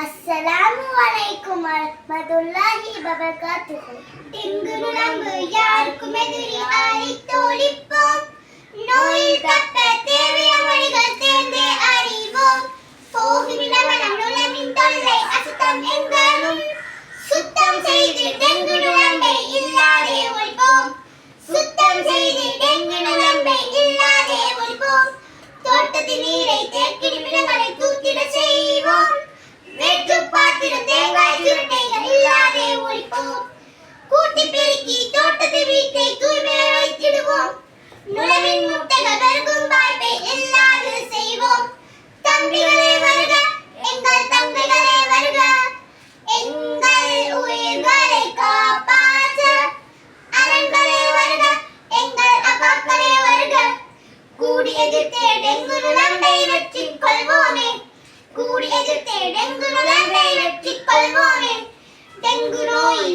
அஸ்ஸலாமு அலைக்கும் வரமதுல்லாஹி வபரகாத்துஹு. திங்கு நுழம்பு யாருக்கும் எதிரி அழித்தொழிப்போம் நோயில் தப்ப தேவைய வழிகள் தேர்ந்தே அறிவோம். போகும் இடமெல்லாம் நுழவின் தொல்லை அசுத்தம் எங்காலும். சுத்தம் செய்து டெங்கு நுழை എതിർത്തേടെങ്കുരുളം വെറ്റിക്കൊള്ളുവോനെ കൂടി എതിർത്തേടെങ്കുരുളം ഡെങ്കുനോയി